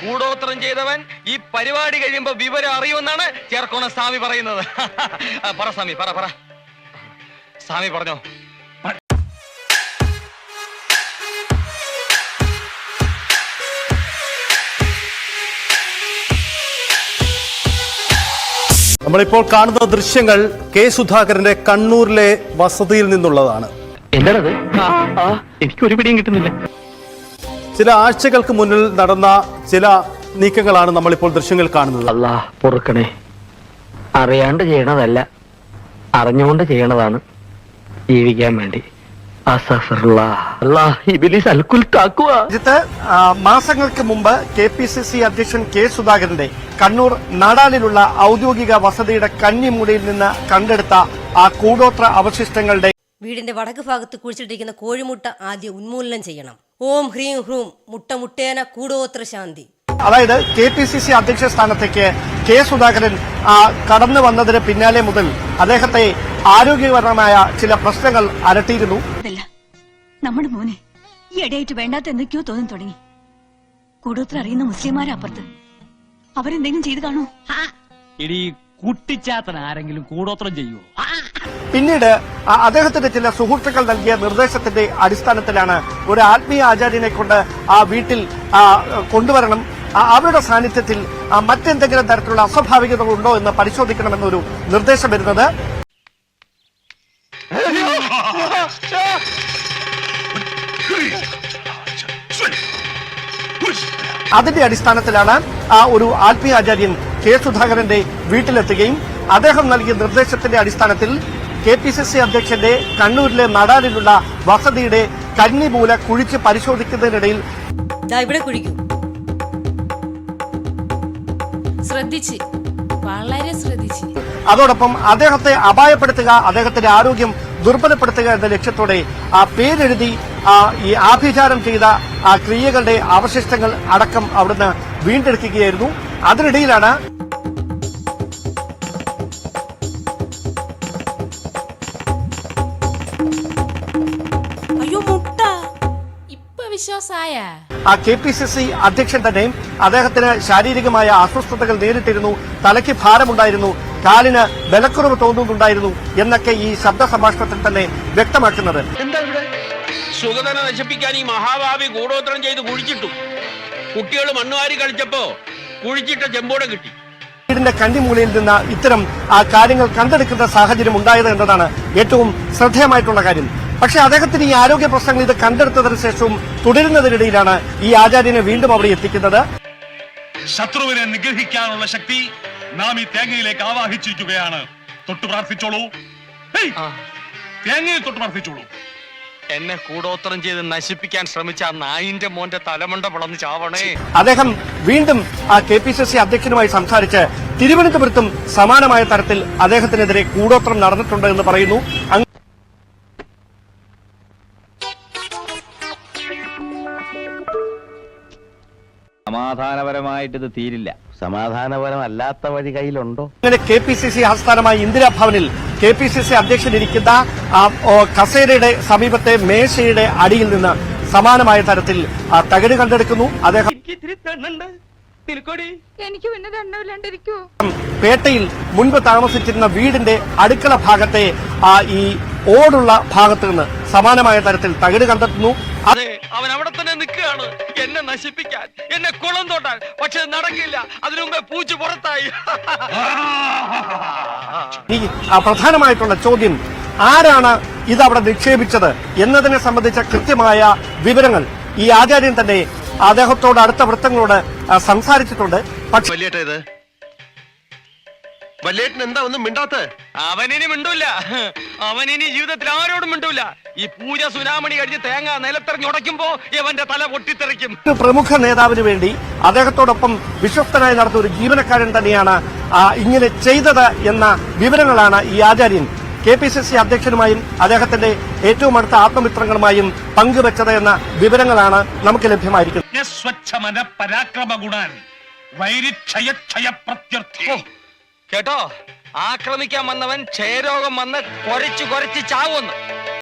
കൂടോത്രം ചെയ്തവൻ ഈ പരിപാടി കഴിയുമ്പോ വിവരം അറിയുമെന്നാണ് ചേർക്കോണ സ്വാമി പറയുന്നത് പറ സ്വാമി പറ പറ. സ്വാമി പറഞ്ഞോ? നമ്മളിപ്പോൾ കാണുന്ന ദൃശ്യങ്ങൾ കെ സുധാകരന്റെ കണ്ണൂരിലെ വസതിയിൽ നിന്നുള്ളതാണ്. എന്താണത്? എനിക്ക് ഒരു പിടിയും കിട്ടുന്നില്ല. ചില ആഴ്ചകൾക്ക് മുന്നിൽ നടന്ന ചില നീക്കങ്ങളാണ് നമ്മളിപ്പോൾ ദൃശ്യങ്ങൾ കാണുന്നത്. അല്ലാ പൊറുക്കണേ. അറിയാണ്ട് ചെയ്യണതല്ല. അറിഞ്ഞുകൊണ്ട് ചെയ്യണതാണ്. ജീവിക്കാൻ വേണ്ടി. രാജ്യത്ത് മാസങ്ങൾക്ക് മുമ്പ് കെ പി സി സി അധ്യക്ഷൻ കെ സുധാകരന്റെ കണ്ണൂർ നാടാലിലുള്ള ഔദ്യോഗിക വസതിയുടെ കന്നിമൂലയിൽ നിന്ന് കണ്ടെടുത്ത ആ കൂടോത്ര അവശിഷ്ടങ്ങളുടെ വീടിന്റെ വടക്ക് ഭാഗത്ത് കുഴിച്ചിട്ടിരിക്കുന്ന കോഴിമുട്ട ആദ്യം ഉന്മൂലനം ചെയ്യണം. ഓം ഹ്രീം ഹ്രൂം മുട്ട മുട്ടേന കൂടോത്ര ശാന്തി. അതായത് കെ പി സി സി അധ്യക്ഷ സ്ഥാനത്തേക്ക് കെ സുധാകരൻ കടന്നു വന്നതിന് പിന്നാലെ മുതൽ അദ്ദേഹത്തെ ആരോഗ്യപരമായ ചില പ്രശ്നങ്ങൾ അരട്ടിയിരുന്നു നമ്മുടെ മോനെ ഈ ഇടയായിട്ട് വേണ്ടാത്ത എന്തൊക്കെയോ തോന്നി തുടങ്ങി. കൂടോത്ര അറിയുന്ന മുസ്ലിംമാരപ്പുറത്ത് അവരെന്തെങ്കിലും ചെയ്തു കാണോ ഇടി കുട്ടിച്ചാത്തൻ ആരെങ്കിലും കൂടോത്രം ചെയ്യുമോ പിന്നീട് ആ, അദ്ദേഹത്തിന്റെ ചില സുഹൃത്തുക്കൾ നൽകിയ നിർദ്ദേശത്തിന്റെ അടിസ്ഥാനത്തിലാണ് ഒരു ആത്മീയ ആചാര്യനെ കൊണ്ട് ആ വീട്ടിൽ കൊണ്ടുവരണം. അവരുടെ സാന്നിധ്യത്തിൽ മറ്റെന്തെങ്കിലും തരത്തിലുള്ള അസ്വാഭാവികതകൾ ഉണ്ടോ എന്ന് പരിശോധിക്കണമെന്നൊരു നിർദ്ദേശം വരുന്നത്. അതിന്റെ അടിസ്ഥാനത്തിലാണ് ആ ഒരു ആത്മീയ ആചാര്യൻ കെ സുധാകരന്റെ വീട്ടിലെത്തുകയും അദ്ദേഹം നൽകിയ നിർദ്ദേശത്തിന്റെ അടിസ്ഥാനത്തിൽ കെ പി സി സി അധ്യക്ഷന്റെ കണ്ണൂരിലെ നടാലിലുള്ള വസതിയുടെ കന്നിമൂല കുഴിച്ച് പരിശോധിക്കുന്നതിനിടയിൽ ഇവിടെ കുഴിക്കൂ. ശ്രദ്ധിച്ച്. വളരെ ശ്രദ്ധിച്ച്. അതോടൊപ്പം അദ്ദേഹത്തെ അപായപ്പെടുത്തുക അദ്ദേഹത്തിന്റെ ആരോഗ്യം ദുർബലപ്പെടുത്തുക എന്ന ലക്ഷ്യത്തോടെ ആ പേരെഴുതി ആ ഈ ആഭിചാരം ചെയ്ത ആ ക്രിയകളുടെ അവശിഷ്ടങ്ങൾ അടക്കം അവിടുന്ന് വീണ്ടെടുക്കുകയായിരുന്നു. അതിനിടയിലാണ് ഇപ്പൊ വിശ്വാസായ ആ കെ പി സി സി അധ്യക്ഷൻ തന്നെ അദ്ദേഹത്തിന് ശാരീരികമായ അസ്വസ്ഥതകൾ നേരിട്ടിരുന്നു തലയ്ക്ക് ഭാരമുണ്ടായിരുന്നു കാലിന് ബലക്കുറവ് തോന്നുന്നുണ്ടായിരുന്നു എന്നൊക്കെ ഈ ശബ്ദ സംഭാഷണത്തിൽ തന്നെ വ്യക്തമാക്കുന്നത്. എന്താ ഇവിടെ സുഗതന നശിപ്പിക്കാൻ ഈ മഹാഭാവി ഗൂഢോത്രം ചെയ്ത് കുഴിച്ചിട്ടു. കുട്ടികൾ മണ്ണുവാരി കളിച്ചപ്പോ കുഴിച്ചിട്ട ചെമ്പോടെ കിട്ടി. വീടിന്റെ കണ്ടിമൂലയിൽ നിന്ന് ഇത്തരം ആ കാര്യങ്ങൾ കണ്ടെടുക്കുന്ന സാഹചര്യം ഉണ്ടായത് എന്നതാണ് ഏറ്റവും ശ്രദ്ധേയമായിട്ടുള്ള കാര്യം. പക്ഷേ അദ്ദേഹത്തിന് ഈ ആരോഗ്യ പ്രശ്നങ്ങൾ ഇത് കണ്ടെടുത്തതിന് ശേഷവും തുടരുന്നതിനിടയിലാണ് ഈ ആചാര്യനെ വീണ്ടും അവിടെ എത്തിക്കുന്നത്. ശത്രുവിനെ നിഗ്രഹിക്കാനുള്ള ശക്തി നാം ഈ തേങ്ങയിലേക്ക് ആവാഹിച്ചിരിക്കുകയാണ്. തൊട്ടു പ്രാർത്ഥിച്ചോളൂ. ഹേയ്! തേങ്ങയിൽ തൊട്ട് പ്രാർത്ഥിച്ചോളൂ. എന്നെ കൂടോത്രം ചെയ്ത് നശിപ്പിക്കാൻ ശ്രമിച്ച ആ നായിന്റെ മോന്റെ തലമുണ്ട പിളന്ന് ചാവണേ. അദ്ദേഹം വീണ്ടും ആ കെ പി സി സി അധ്യക്ഷനുമായി സംസാരിച്ച് തിരുവനന്തപുരത്തും സമാനമായ തരത്തിൽ അദ്ദേഹത്തിനെതിരെ കൂടോത്രം നടന്നിട്ടുണ്ട് എന്ന് പറയുന്നു. സമാധാനപരമായിട്ട് ഇത് തീരില്ല. സമാധാനപരമല്ലാത്ത വഴി കയ്യിലുണ്ടോ? അങ്ങനെ കെ പി സി സി ആസ്ഥാനമായ ഇന്ദിരാഭവനിൽ കെ പി സി സി അധ്യക്ഷൻ ഇരിക്കുന്ന കസേരയുടെ സമീപത്തെ മേശയുടെ അടിയിൽ നിന്ന് സമാനമായ തരത്തിൽ തകട് കണ്ടെടുക്കുന്നു. അദ്ദേഹം എനിക്ക് പിന്നെ പേട്ടയിൽ മുൻപ് താമസിച്ചിരുന്ന വീടിന്റെ അടുക്കള ഭാഗത്തെ ഈ ഓടുള്ള ഭാഗത്ത് നിന്ന് സമാനമായ തരത്തിൽ തകിട് കണ്ടെത്തുന്നു. അതെ അവൻ അവിടെ തന്നെ നിൽക്കുകയാണ്. എന്നെ നശിപ്പിക്കാൻ എന്നെ കുളം തോട്ടാൻ. പക്ഷെ നടക്കില്ല. അതിനു മുമ്പേ പൂച്ച പുറത്തായി. ഈ പ്രധാനമായിട്ടുള്ള ചോദ്യം ആരാണ് ഇത് അവിടെ നിക്ഷേപിച്ചത് എന്നതിനെ സംബന്ധിച്ച കൃത്യമായ വിവരങ്ങൾ ഈ ആചാര്യൻ തന്നെ അദ്ദേഹത്തോട് അടുത്ത വൃത്തങ്ങളോട് സംസാരിച്ചിട്ടുണ്ട്. പക്ഷേ വലിയേട്ട ഇത്. വലിയേട്ടൻ എന്താ ഒന്നും മിണ്ടാത്ത അവനിനി മിണ്ടൂല. അവനിനി ജീവിതത്തിൽ ആരോടും മിണ്ടൂല. ഈ പൂജ സുനാമണി കഴിഞ്ഞ് തേങ്ങ നിലത്തെറിഞ്ഞുടയ്ക്കുമ്പോ ഇവന്റെ തല പൊട്ടിത്തെറിക്കും. ഒരു പ്രമുഖ നേതാവിന് വേണ്ടി അദ്ദേഹത്തോടൊപ്പം വിശ്വസ്തനായി നടന്ന ഒരു ജീവനക്കാരൻ തന്നെയാണ് ആ, ഇങ്ങനെ ചെയ്തത് എന്ന വിവരങ്ങളാണ് ഈ ആചാര്യൻ. കെ പി സി സി അധ്യക്ഷനുമായും അദ്ദേഹത്തിന്റെ ഏറ്റവും അടുത്ത ആത്മമിത്രങ്ങളുമായും പങ്കുവച്ചത് എന്ന വിവരങ്ങളാണ് നമുക്ക് ലഭ്യമായിരിക്കുന്നത്. സ്വച്ഛമന പരാക്രമ ഗുണാൻ വൈരിക്ഷയക്ഷയ പ്രത്യർത്ഥി. കേട്ടോ? ആക്രമിക്കാൻ വന്നവൻ ക്ഷയരോഗം വന്ന് കൊരച്ചു കൊരച്ച് ചാവുന്നു.